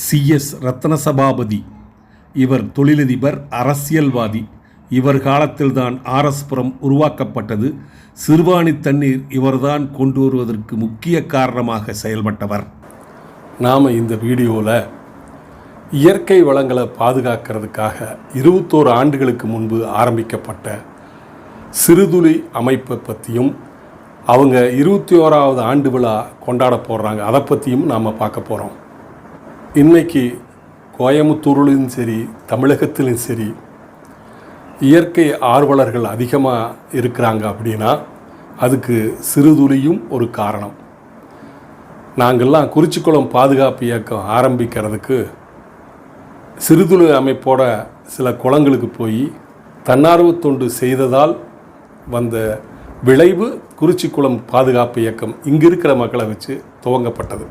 CS Ratnasabapathy. இவர் தொழிலதிபர் அரசியல்வாதி. இவர் காலத்தில்தான் ஆர்எஸ்புரம் உருவாக்கப்பட்டது. சிறுவாணி தண்ணீர் இவர்தான் கொண்டு வருவதற்கு முக்கிய காரணமாக செயல்பட்டவர். நாம் இந்த வீடியோவில் இயற்கை வளங்களை பாதுகாக்கிறதுக்காக இருபத்தோரு ஆண்டுகளுக்கு முன்பு ஆரம்பிக்கப்பட்ட சிறுதுளி அமைப்பை பற்றியும் அவங்க இருபத்தி ஓராவது ஆண்டு விழா கொண்டாட போடுறாங்க அதை பற்றியும் நாம் பார்க்க போகிறோம் இன்னைக்கு கோயமுத்தூர்லையும் சரி தமிழகத்திலும் சரி இயற்கை ஆர்வலர்கள் அதிகமாக இருக்கிறாங்க அப்படின்னா அதுக்கு சிறுதுளியும் ஒரு காரணம். நாங்கள்லாம் குறிச்சிக்குளம் பாதுகாப்பு இயக்கம் ஆரம்பிக்கிறதுக்கு சிறுதுளி அமைப்போட சில குளங்களுக்கு போய் தன்னார்வ தொண்டு செய்ததால் வந்த விளைவு குறிச்சிக்குளம் பாதுகாப்பு இயக்கம் இங்கே இருக்கிற மக்களை வச்சு துவங்கப்பட்டது.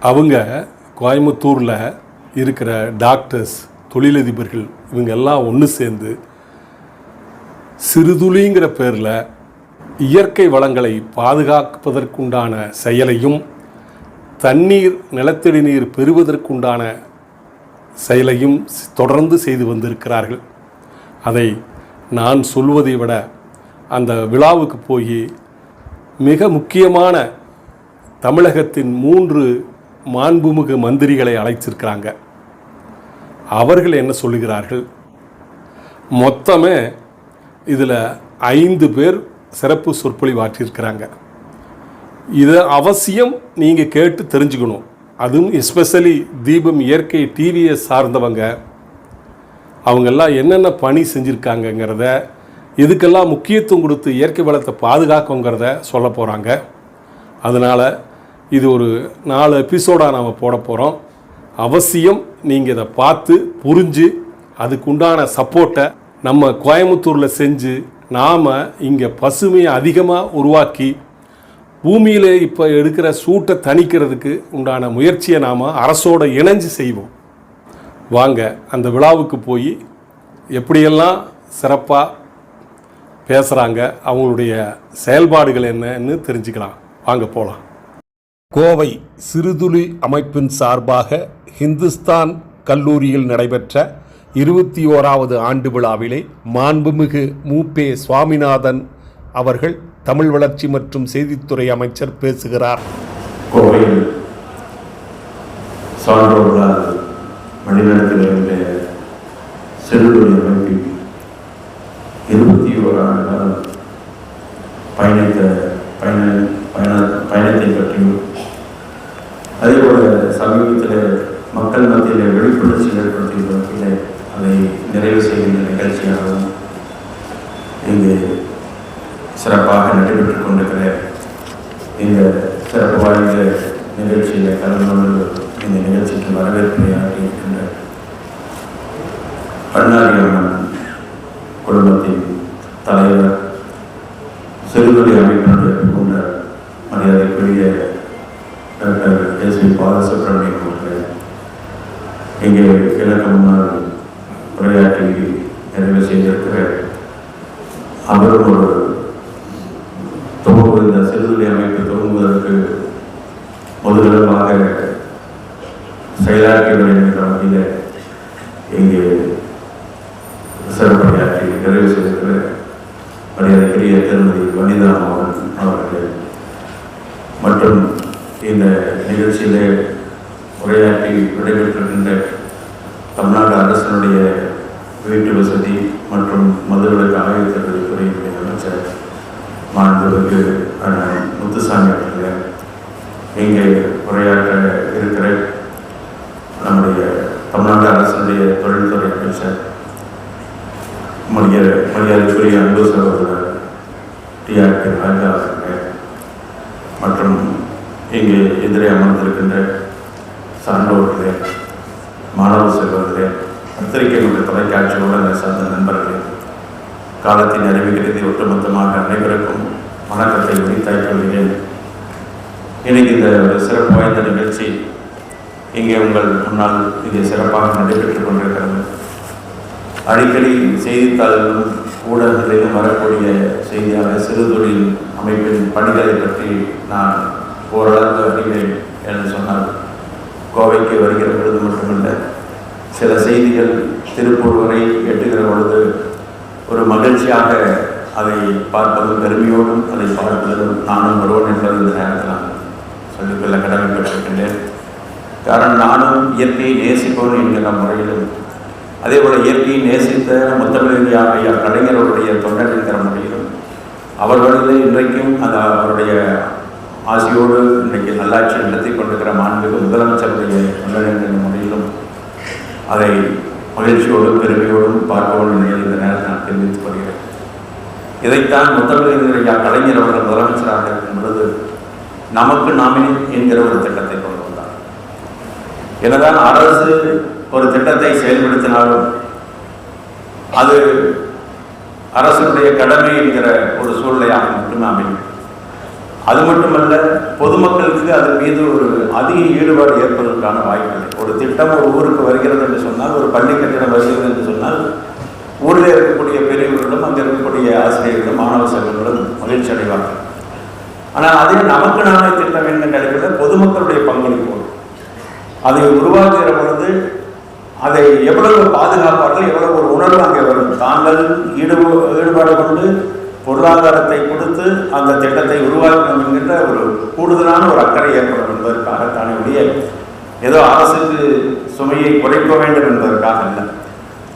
அவங்க கோயம்புத்தூரில் இருக்கிற டாக்டர்ஸ் தொழிலதிபர்கள் இவங்க எல்லாம் ஒன்று சேர்ந்து சிறுதுளிங்கிற பேரில் இயற்கை வளங்களை பாதுகாப்பதற்குண்டான செயலையும் தண்ணீர் நிலத்தடி நீர் பெறுவதற்குண்டான செயலையும் தொடர்ந்து செய்து வந்திருக்கிறார்கள். அதை நான் சொல்வதை விட அந்த விழாவுக்கு போய் மிக முக்கியமான தமிழகத்தின் மூன்று மாண்புமிகு மந்திரிகளை அழைச்சிருக்கிறாங்க அவர்கள் என்ன சொல்லுகிறார்கள்? மொத்தமே இதில் ஐந்து பேர் சிறப்பு சொற்பொழிவாற்றியிருக்கிறாங்க. இதை அவசியம் நீங்கள் கேட்டு தெரிஞ்சுக்கணும். அதுவும் எஸ்பெஷலி தீபம் இயற்கை டிவியை சார்ந்தவங்க. அவங்கெல்லாம் என்னென்ன பணி செஞ்சுருக்காங்கங்கிறத இதுக்கெல்லாம் முக்கியத்துவம் கொடுத்து இயற்கை வளத்தை பாதுகாக்குங்கிறத சொல்ல போகிறாங்க அதனால் இது ஒரு நாலு எபிசோடாக நாம் போட போகிறோம் அவசியம் நீங்கள் இதை பார்த்து புரிஞ்சு அதுக்குண்டான சப்போர்ட்டை நம்ம கோயம்புத்தூரில் செஞ்சு நாம் இங்கே பசுமையை அதிகமாக உருவாக்கி பூமியில் இப்போ எடுக்கிற சூட்டை தணிக்கிறதுக்கு உண்டான முயற்சியை நாம் அரசோட இணைஞ்சு செய்வோம். வாங்க அந்த விழாவுக்கு போய் எப்படியெல்லாம் சிறப்பாக பேசுகிறாங்க அவங்களுடைய செயல்பாடுகள் என்னன்னு தெரிஞ்சுக்கலாம். வாங்க போகலாம் கோவை சிறுதுளி அமைப்பின் சார்பாக ஹிந்துஸ்தான் கல்லூரியில் நடைபெற்ற இருபத்தி ஓராவது ஆண்டு விழாவிலே மாண்புமிகு மூப்பே சுவாமிநாதன் அவர்கள் தமிழ் வளர்ச்சி மற்றும் செய்தித்துறை அமைச்சர் பேசுகிறார். கோவையில் சான்றோர்களால் வழிநடத்துகின்ற செல்லுடைய அமைப்பில் இருபத்தி ஓராண்டு பயணித்த பயண பயண பயணத்தை பற்றியும் அதேபோல சமீபத்தில் மக்கள் மத்தியில் விழிப்புணர்ச்சி ஏற்படுத்திய வகையில் அதை நிறைவு செய்கின்ற நிகழ்ச்சியாகவும் இங்கு சிறப்பாக நடைபெற்றுக் கொண்டிருக்கிற இந்த சிறப்பு வாய்ந்த நிகழ்ச்சியில் கலந்து கொண்டு இந்த நிகழ்ச்சிக்கு வரவேற்பை ஆற்றி இருக்கின்ற பண்ணாரி அம்மன் குடும்பத்தின் தலைவர் சிறுதுளி அமைப்பினுடைய கொண்ட மரியாதைக்குரிய டாக்டர் எஸ் பாலசுப்ரமணியம் அவர்கள் இங்கே கிழக்கு முன்னால் உரையாற்றி நிறைவு செய்திருக்கிற அவரும் ஒரு துவங்கு இந்த சிறுதுளி அமைப்பு துவங்குவதற்கு முதலிடமாக செயலாற்றியவர் என்கிற வகையில் இங்கே சிறப்புரையாற்றி நிறைவு செய்திருக்கிற மரியாதைக்குரிய திருமதி வனிதா மோகன் அவர்கள் மற்றும் இந்த நிகழ்ச்சியிலே உரையாற்றி விடைபெற்றிருக்கின்ற தமிழ்நாடு அரசினுடைய வீட்டு வசதி மற்றும் மதுவிலக்கு ஆயத்தங்கள் துறையினுடைய அமைச்சர் மாண்புக்கு முத்துசாமி அவர்கள். இங்கே உரையாற்ற இருக்கிற நம்முடைய தமிழ்நாடு அரசினுடைய தொழில்துறை அமைச்சர் மரியாதை மரியாதைக்குரிய அன்பு சகோதரர் டிஆர்பி ராஜா அவர்கள் மற்றும் இங்கே எதிரே அமர்ந்திருக்கின்ற சான்றோர்களே மாணவ செல்வர்களே பத்திரிகை மற்றும் சார்ந்த நண்பர்களே காலத்தின் அறிவிக்கிறதை ஒட்டுமொத்தமாக அனைவருக்கும் வணக்கத்தை உரித்தாய்க் கொள்கிறேன். இன்னைக்கு இந்த ஒரு சிறப்பு வாய்ந்த நிகழ்ச்சி இங்கே உங்கள் முன்னால் இங்கே சிறப்பாக நடைபெற்றுக் கொண்டிருக்கிறது. அடிக்கடி செய்தித்தாள்களும் ஊடகங்களிலும் வரக்கூடிய செய்தியாக சிறுதொழில் அமைப்பின் பணிகளை பற்றி நான் ஓரளவு அறிவேன் என்று சொன்னார். கோவைக்கு வருகிற பொழுது மட்டுமல்ல சில செய்திகள் திருப்பூர் வரை எட்டுகிற பொழுது ஒரு மகிழ்ச்சியாக அதை பார்ப்பதும் பெருமையோடும் அதை பார்ப்பதும் நானும் ஒருவன் என்பது இந்த நேரத்தில் சொல்லிக்கொள்ள கடமைப்பட்டிருக்கின்றேன். காரணம் நானும் இயற்கையை நேசிப்பவன் என்கிற முறையிலும் அதே போல் இயற்கையை நேசித்த முத்தமிழ் ஐயா கலைஞர் அவருடைய தொண்டர் என்கிற முறையிலும் அவர்களது இன்றைக்கும் அந்த அவருடைய ஆசையோடு இன்றைக்கு நல்லாட்சி நடத்தி கொண்டிருக்கிற மாண்புமிகு முதலமைச்சருடைய தொண்டர் முறையிலும் அதை மகிழ்ச்சியோடும் பெருமையோடும் பார்ப்பவன் நிலையில் இந்த நேரத்தில் நான் தெரிவித்துக் கொள்கிறேன். இதைத்தான் முத்தமிழ் கலைஞர் அவர்கள் முதலமைச்சராக இருக்கும் பொழுது நமக்கு நாமினி என்கிற ஒரு திட்டத்தை கொண்டு வந்தார். என்னதான் அரசு ஒரு திட்டத்தை செயல்படுத்தினாலும் அது அரசுடைய கடமை என்கிற ஒரு சூழ்நிலையாக மட்டுமே அமையும் அது மட்டுமல்ல பொதுமக்களுக்கு அதன் மீது ஒரு அதிக ஈடுபாடு ஏற்படுவதற்கான வாய்ப்புகள் ஒரு திட்டம் ஒரு ஊருக்கு வருகிறது என்று சொன்னால் ஒரு பள்ளி கட்டிடம் வருகிறது என்று சொன்னால் ஊரில் இருக்கக்கூடிய பெரியவர்களும் அங்கே இருக்கக்கூடிய ஆசிரியர்களும் மாணவ செல்வங்களும் மகிழ்ச்சி அடைவார்கள். ஆனால் அதில் நமக்கு நாமே திட்டம் என்ன அடிப்படையில் பொதுமக்களுடைய பங்களிப்பு அதை உருவாக்குகிற பொழுது அதை எவ்வளவு பாதுகாப்பார்கள் எவ்வளவு ஒரு உணர்வு அங்கே வரும். தாங்கள் ஈடுபோ ஈடுபாடு கொண்டு பொருளாதாரத்தை கொடுத்து அந்த திட்டத்தை உருவாக்கணும் என்கின்ற ஒரு கூடுதலான ஒரு அக்கறை ஏற்படும் என்பதற்காக தானே ஒழிய ஏதோ அரசுக்கு சுமையை குறைக்க வேண்டும் என்பதற்காக அல்ல.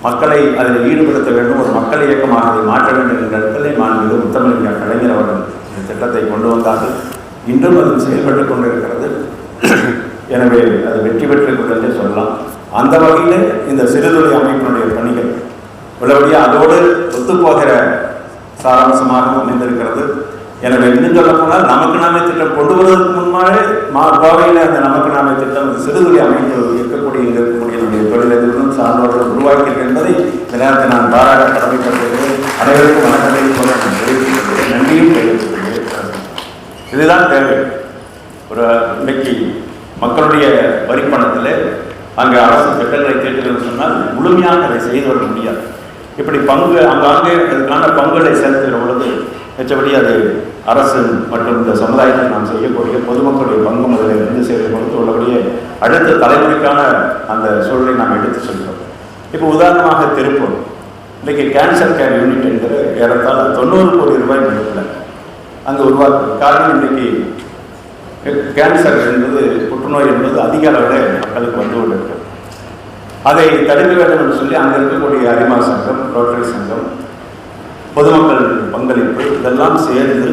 மக்களை அதில் ஈடுபடுத்த வேண்டும் ஒரு மக்கள் இயக்கமாக அதை மாற்ற வேண்டும் என்ற இடத்திலே மாண்புமிகு முத்தமிழ் கலைஞர் அவர்கள் இந்த திட்டத்தை கொண்டு வந்தார்கள். இன்றும் அது செயல்பட்டு கொண்டிருக்கிறது. எனவே அது வெற்றி பெற்றிருக்கிறது என்று சொல்லலாம். அந்த வகையில் இந்த சிறுதொழில் அமைப்பினுடைய பணிகள் உள்ளபடியாக அதோடு ஒத்துப்போகிற சாராம்சமாக அமைந்திருக்கிறது. எனவே இன்னும் சொல்ல போனால் நமக்கு நாமே திட்டம் கொண்டு வருவதற்கு முன்பாலே மா கோவையில் அந்த நமக்கு நாமே திட்டம் சிறுதுளை அமைந்து இருக்கக்கூடிய இங்கே இருக்கக்கூடிய நம்முடைய தொழிலதிபரும் சார்ந்தவர்கள் உருவாக்கியிருக்க என்பதை இந்த நேரத்தை நான் பாராட்ட கடமைப்பட்டிருக்கிறேன் அனைவருக்கும் வணக்கத்தை போல நான் தெரிவித்துக் நன்றியும் தெரிவித்துக்கொள்கிறேன் இதுதான் தேவை. ஒரு இன்னைக்கு மக்களுடைய வரிப்பணத்தில் அங்கே அரசு திட்டங்களை தீட்டுகிறது சொன்னால் முழுமையாக அதை செய்து வர முடியாது. இப்படி பங்கு அங்காங்கே அதுக்கான பங்குகளை செலுத்துகிற பொழுது மிச்சபடி அது அரசு மற்றும் இந்த சமுதாயத்தில் நாம் செய்யக்கூடிய பொதுமக்களுடைய பங்கு முதலில் இருந்து செய்கிற கொடுத்து உள்ளபடியே அடுத்த தலைமுறைக்கான அந்த சூழலை நாம் எடுத்து செல்கிறோம். இப்போ உதாரணமாக திருப்பூர். இன்றைக்கி கேன்சர் கேர் யூனிட் என்கிற ஏறத்தாழ தொண்ணூறு கோடி ரூபாய் மதிப்பில் அங்கே உருவாக்கு காரணம் இன்றைக்கி கேன்சர் என்பது புற்றுநோய் என்பது அதிக அளவில் மக்களுக்கு வந்து கொண்டிருக்கிறது. அதை தடுக்க வேண்டும் என்று சொல்லி அங்கே இருக்கக்கூடிய அரிமா சங்கம் ரோட்டரி சங்கம் பொதுமக்கள் பங்களிப்பு இதெல்லாம் சேர்ந்து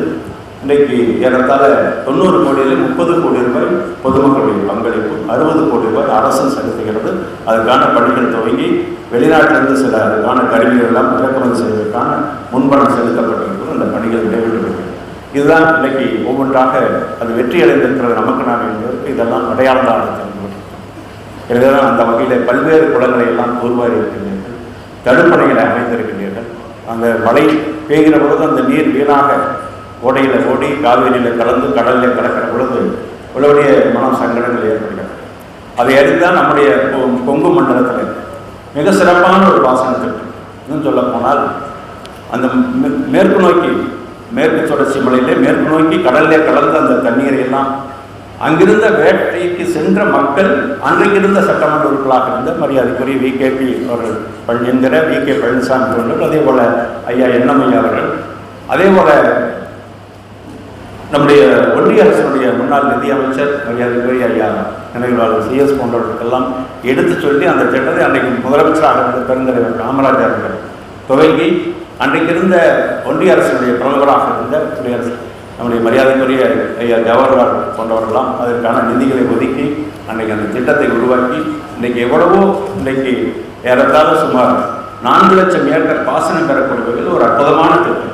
இன்றைக்கு ஏறத்தாழ தொண்ணூறு கோடியில் முப்பது கோடி ரூபாய் பொதுமக்களுடைய பங்களிப்பு அறுபது கோடி ரூபாய் அரசு செலுத்துகிறது. அதுக்கான பணிகள் துவங்கி வெளிநாட்டிலிருந்து சில அதுக்கான கருவிகள் எல்லாம் இறக்குமதி செய்வதற்கான முன்பணம் செலுத்தப்பட்டிருக்கிறது. அந்த பணிகள் நிறைவேற்றப்பட்டிருக்கிறது இதுதான் இன்னைக்கு ஒவ்வொன்றாக அது வெற்றி அடைந்திருக்கிறது நமக்கு நாம் என்பதற்கு இதெல்லாம் அடையாளம் தான் எனவே தான் அந்த வகையில் பல்வேறு குளங்களை எல்லாம் தூர்வாரி இருக்கின்றீர்கள் தடுப்பணைகளை அமைந்திருக்கின்றீர்கள் அந்த மழை பெய்கிற பொழுது அந்த நீர் வீணாக ஓடையில் ஓடி காவேரியில் கலந்து கடலில் கலக்கிற பொழுது உங்களுடைய மனம் சங்கடங்கள் ஏற்படுகிறது. அதை அறிந்து தான் நம்முடைய கொ- கொங்கு மண்டலத்தில் மிக சிறப்பான ஒரு பாசன திட்டம் இன்னும் சொல்ல போனால் அந்த மே- மேற்கு நோக்கி மேற்கு தொடர்ச்சி மலையிலே மேற்கு நோக்கி கடலிலே கலந்து அந்த தண்ணீரை எல்லாம் அங்கிருந்த வேட்டைக்கு சென்ற மக்கள் அன்றைக்கு இருந்த சட்டமன்ற உறுப்பினர்களாக இருந்த மரியாதைக்குரிய வி. கே. பி. அவர்கள் பழ- என்கிற வி. கே. பழனிசாமி அவர்கள் அதே போல ஐயா எண்ணமையா அவர்கள் அதே போல நம்முடைய ஒன்றிய அரசினுடைய முன்னாள் நிதியமைச்சர் மரியாதைக்குரிய ஐயா நினைவாளர் சிஎஸ் போன்றவர்களுக்கெல்லாம் எடுத்து சொல்லி அந்த திட்டத்தை அன்றைக்கு முதலமைச்சராக இருந்த பெருந்தலைவர் காமராஜர் அவர்கள் துவங்கி அன்றைக்கு இருந்த ஒன்றிய அரசினுடைய பிரதமராக இருந்த குடியரசு நம்முடைய மரியாதைக்குரிய ஐயா ஜவஹர்லால் போன்றவர்களாம் அதற்கான நிதிகளை ஒதுக்கி அன்றைக்கு அந்த திட்டத்தை உருவாக்கி இன்றைக்கு எவ்வளவோ இன்றைக்கு ஏறத்தாழ சுமார் நான்கு லட்சம் ஏக்கர் பாசனம் பெறக்கூடிய ஒரு அற்புதமான திட்டம்.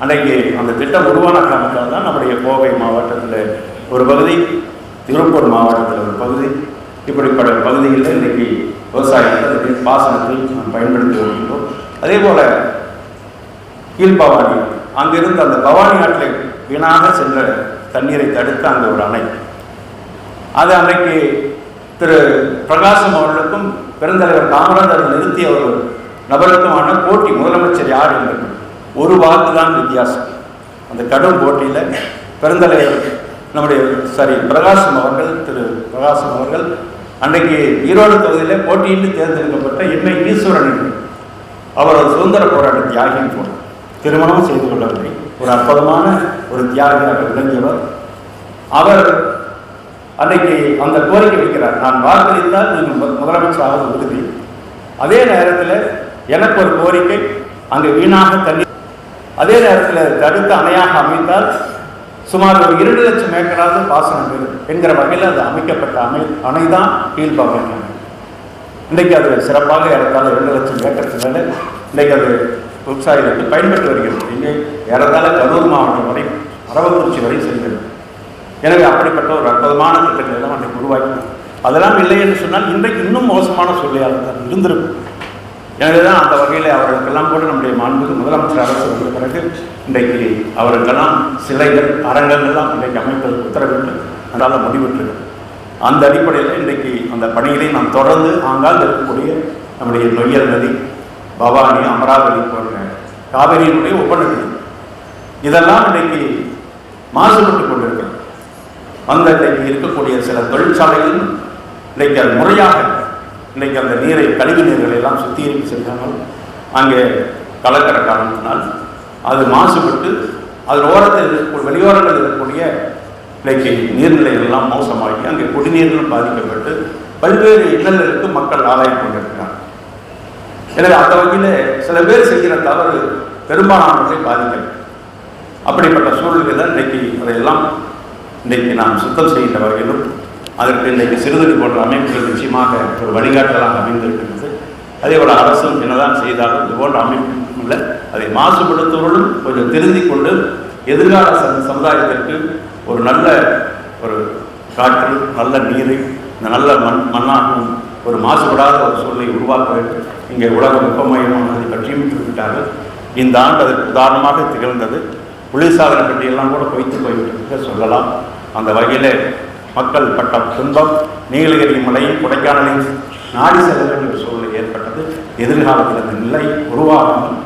அன்றைக்கு அந்த திட்டம் உருவான காரணத்தால் தான் நம்முடைய கோவை மாவட்டத்தில் ஒரு பகுதி திருப்பூர் மாவட்டத்தில் ஒரு பகுதி இப்படிப்பட்ட பகுதிகளில் இன்றைக்கி விவசாயத்தை பாசனத்தில் நாம் பயன்படுத்தி வருகின்றோம். அதே போல் கீழ்பவானி அங்கிருந்து அந்த பவானி ஆற்றில் வீணாக சென்ற தண்ணீரை தடுத்த அங்கே ஒரு அணை. அது அன்றைக்கு திரு பிரகாசம் அவர்களுக்கும் பெருந்தலைவர் காமராஜர் நிறுத்திய ஒரு நபருக்குமான போட்டி முதலமைச்சர் யார் என்று ஒரு வாக்கு தான் வித்தியாசம். அந்த கடும் போட்டியில் பெருந்தலைவர் நம்முடைய சாரி பிரகாசம் அவர்கள் திரு பிரகாசம் அவர்கள் அன்றைக்கு ஈரோடு தொகுதியில் போட்டியிட்டு தேர்ந்தெடுக்கப்பட்ட என்னை ஈஸ்வரன் என்று அவர் சுதந்திர போராட்ட தியாகின்னு போனார் திருமணம் செய்து கொள்ளவில்லை. ஒரு அற்புதமான ஒரு தியாகியாக விளங்கியவர். அவர் அன்னைக்கு அந்த கோரிக்கை வைக்கிறார் நான் வாக்களித்தால் நீங்கள் முதலமைச்சராக உறுதி அதே நேரத்தில் எனக்கு ஒரு கோரிக்கை அங்கே வீணாக தண்ணி அதே நேரத்தில் தடுத்து அணையாக அமைத்தால் சுமார் ஒரு இரண்டு லட்சம் ஏக்கராவது பாசனம் பெறும் என்கிற வகையில் அது அமைக்கப்பட்ட அணை அணை தான் கீழ்பாக்கம் இன்றைக்கு அது சிறப்பாக ஏறத்தாழ இரண்டு லட்சம் ஏக்கருக்கு மேலே இன்றைக்கு அது விவசாயிகளுக்கு பயன்பட்டு வருகிறது. இங்கே ஏறத்தாழ கரூர் மாவட்டம் வரை அரவக்குறிச்சி வரை செல்கிறது. எனவே அப்படிப்பட்ட ஒரு அற்புதமான திட்டங்கள் எல்லாம் அன்றைக்கு உருவாக்கினோம் அதெல்லாம் இல்லை என்று சொன்னால் இன்றைக்கு இன்னும் மோசமான சூழ்நிலையாக தான் இருந்திருக்கும். எனவே தான் அந்த வகையில் அவர்களுக்கெல்லாம் கூட நம்முடைய மாண்புக்கு முதலமைச்சர் அரசு வந்த பிறகு இன்றைக்கு அவருக்கெல்லாம் சிலைகள் அரங்கங்கள்லாம் இன்றைக்கு அமைப்பதற்கு உத்தரவிட்டு அதனால் முடிவிட்டிருக்கு அந்த அடிப்படையில் இன்றைக்கு அந்த பணிகளை நாம் தொடர்ந்து ஆங்கால் இருக்கக்கூடிய நம்முடைய நொய்யல் நதி பவானி அமராவதி போன்ற காவிரியினுடைய ஒப்பந்தங்கள் இதெல்லாம் இன்றைக்கு மாசுபட்டு கொண்டிருக்கிறது. அந்த இன்றைக்கு இருக்கக்கூடிய சில தொழிற்சாலைகளும் இன்றைக்கு அது முறையாக இன்றைக்கு அந்த நீரை கழிவு நீர்களை எல்லாம் சுத்திகரிப்பு செஞ்சாமல் அங்கே கலக்கிற காரணத்தினால் அது மாசுபட்டு அதன் ஓரத்தில் இருக்கக்கூடிய வெளியோரத்தில் இருக்கக்கூடிய இன்றைக்கு நீர்நிலைகள் எல்லாம் மோசமாகி அங்கே குடிநீர்களும் பாதிக்கப்பட்டு பல்வேறு இன்னல்களுக்கு மக்கள் ஆளாகி கொண்டிருக்கிறார் எனவே அந்த வகையில் சில பேர் செய்கிற தவறு பெரும்பாலானவர்களை பாதிக்க அப்படிப்பட்ட சூழல்களில் இன்னைக்கு அதையெல்லாம் இன்றைக்கு நாம் சுத்தம் செய்கின்ற வகையிலும் அதற்கு இன்றைக்கு சிறுதுளி போன்ற அமைப்புகள் நிச்சயமாக ஒரு வழிகாட்டலாக அமைந்திருக்கிறது அதே போல அரசும் என்னதான் செய்தாலும் இது போன்ற அமைப்பும் இல்லை. அதை மாசுபடுத்துவர்களும் கொஞ்சம் திருந்தி கொண்டு எதிர்கால ச சமுதாயத்திற்கு ஒரு நல்ல ஒரு காற்று நல்ல நீரை இந்த நல்ல மண் மண்ணாகவும் ஒரு மாசுபடாத ஒரு சூழலை உருவாக்க வேண்டும். இங்கே உலக வெப்பமயமானதை பற்றியும் குறிப்பிட்டார்கள். இந்த ஆண்டு அதற்கு உதாரணமாக திகழ்ந்தது. குளிர்சாதன பெட்டியெல்லாம் கூட பொய்த்து போய்விட்டு சொல்லலாம். அந்த வகையில் மக்கள் பட்ட துன்பம் நீலகிரி மலையும் கொடைக்கானலையும் நாடி செல்ல வேண்டிய ஒரு சூழ்நிலை ஏற்பட்டது. எதிர்காலத்தில் அந்த நிலை உருவாகாமல்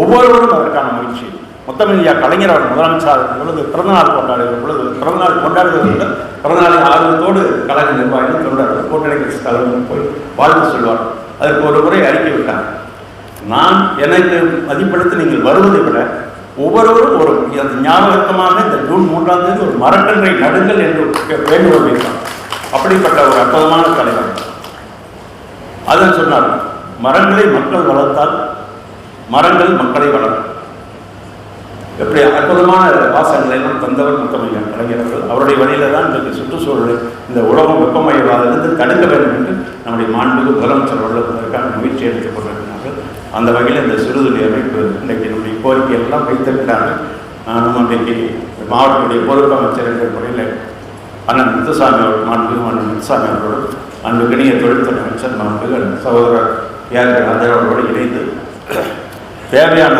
ஒவ்வொருவரும் அதற்கான முயற்சி. முத்தமிழியா கலைஞர் அவர் முதலமைச்சர் பொழுது பிறந்தநாள் கொண்டாடுகிற பொழுது பிறந்தநாள் கொண்டாடுவதில்லை பிறந்தநாளை ஆர்வத்தோடு கழக நிர்வாகிகள் தொண்டர்கள் கூட்டணி கட்சி தலைவர்கள் போய் வாழ்த்து சொல்வார் அதற்கு ஒரு முறை அறிக்கை விட்டாங்க. நான் எனக்கு மதிப்பெடுத்து நீங்கள் வருவதை விட ஒவ்வொருவரும் ஒரு அந்த ஞாபகமாக இந்த ஜூன் மூன்றாம் தேதி ஒரு மரக்கன்றை நடுங்கள் என்று வேண்டுகோள் வைத்தார். அப்படிப்பட்ட ஒரு அற்புதமான தலைவர். அதன் சொன்னார் மரங்களை மக்கள் வளர்த்தால் மரங்கள் மக்களை வளர்க்கும். எப்படி அற்புதமான வாசங்களை எல்லாம் தந்தவர் முத்தமையன் கலைஞர்கள் அவருடைய வழியில தான் இன்றைக்கு சுற்றுச்சூழலை இந்த உலகம் வெப்பமயவாதிலிருந்து தடுக்க வேண்டும் என்று நம்முடைய மாண்புக்கு முதலமைச்சர் வல்லதற்கான முயற்சி எடுத்துக் கொண்டிருக்கிறார்கள். அந்த வகையில் இந்த சிறுதுளி அமைப்பு இன்றைக்கு நம்முடைய கோரிக்கை எல்லாம் வைத்திருக்கிறார்கள். நானும் அன்றைக்கு மாவட்டத்துடைய பொறுப்பு அமைச்சர் என்ற முறையில் அண்ணன் முத்துசாமி அவர்கள் மாண்புகள் அண்ணன் முத்துசாமி அவர்களோடு அன்புக்கினிய தொழில்துறை அமைச்சர் மாண்புகள் சகோதரர் ஏர்கள் அந்த அவர்களோடு இணைந்து தேவையான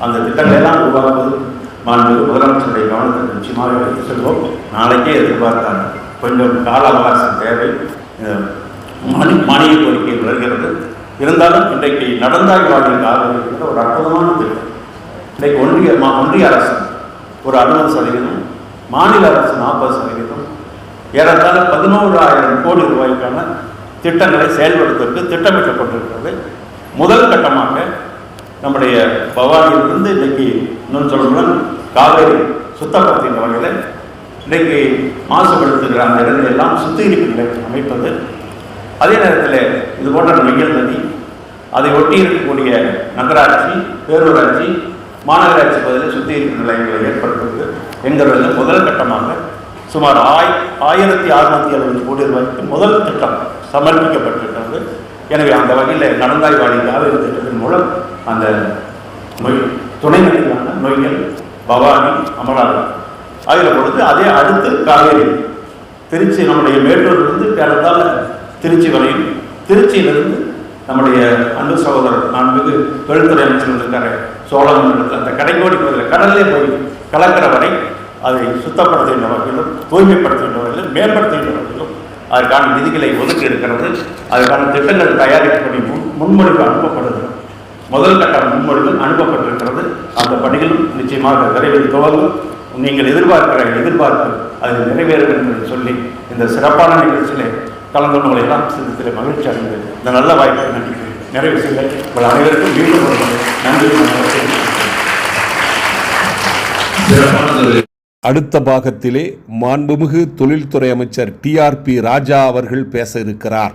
அந்த திட்டங்களை எல்லாம் உருவாக்குவது மாண்புக்கு முதலமைச்சருடைய கவனத்தை நிச்சயமாக எடுத்து செல்வோம். நாளைக்கே எதிர்பார்த்தாங்க கொஞ்சம் கால அவகாசம் தேவை. மணி மானிய கோரிக்கை வருகிறது இருந்தாலும் இன்றைக்கு நடந்தாய் வாழ்வில் ஆதரவு ஒரு அற்புதமான திட்டம். இன்றைக்கு ஒன்றிய மா- ஒன்றிய அரசு ஒரு அறுபது சதவீதம் மாநில அரசு நாற்பது சதவீதம். ஏறத்தாழ பதினோராயிரம் கோடி ரூபாய்க்கான திட்டங்களை செயல்படுத்துவதற்கு திட்டமிட்டப்பட்டிருக்கிறது முதல் கட்டமாக நம்முடைய பவானியிலிருந்து இன்னைக்கு இன்னொன்று சொல்லணும்னா காவேரி சுத்தப்படுத்துகின்ற வகையில் இன்றைக்கு மாசுபடுத்துகிற அந்த இடங்களை எல்லாம் சுத்திகரிப்பு நிலையம் அமைப்பது. அதே நேரத்தில் இது போன்ற நெய்யல் நதி அதை ஒட்டி இருக்கக்கூடிய நகராட்சி பேரூராட்சி மாநகராட்சி பகுதியில் சுத்திகரிப்பு நிலையங்களை ஏற்படுத்துவது என்கிறது முதல் கட்டமாக சுமார் ஆய் ஆயிரத்தி அறுநூத்தி எழுபது கோடி ரூபாய்க்கு முதல் திட்டம் சமர்ப்பிக்கப்பட்டிருக்கிறது. எனவே அந்த வகையில் நடந்தாய் வாடி காவிரி திட்டத்தின் மூலம் அந்த நோய் துணை நோய்கள் நொய்யல் பவானி அமலாதம் ஆகிற பொழுது அதே அடுத்து காவேரி. திருச்சி நம்முடைய மேட்டூர்லேருந்து கேரளால திருச்சி வரையும் திருச்சியிலிருந்து நம்முடைய அன்பு சகோதரர் நான்கு தொழில்துறை அமைச்சர் இருக்காரு சோழம் இடத்துல அந்த கடைக்கோடி பகுதியில் கடல்லே போய் கலக்கிற வரை அதை சுத்தப்படுத்துகின்ற வகையிலும் தூய்மைப்படுத்துகின்ற வகையிலும் மேம்படுத்துகின்ற வகையிலும் அதற்கான நிதிகளை ஒதுக்கி இருக்கிறது. அதற்கான திட்டங்கள் தயாரிப்பு பணி முன் முன்மொழிவு அனுப்பப்படுகிறது முதல் கட்ட முன்மொழிவு அனுப்பப்பட்டிருக்கிறது. அந்த பணிகளும் நிச்சயமாக விரைவில் துவங்கும். நீங்கள் எதிர்பார்க்கிற எதிர்பார்ப்பு அது நிறைவேறும் என்று சொல்லி இந்த சிறப்பான நிகழ்ச்சியிலே கலந்து கொண்டவங்களை எல்லாம் சிந்தத்தில் மகிழ்ச்சி அடைந்து இந்த நல்ல வாய்ப்பை நன்றி நிறைவு செய்ய உங்கள் அனைவருக்கும் மீண்டும் நன்றி. அடுத்த பாகத்திலே மாண்புமிகு தொழில்துறை அமைச்சர் டிஆர்பி ராஜா அவர்கள் பேச இருக்கிறார்.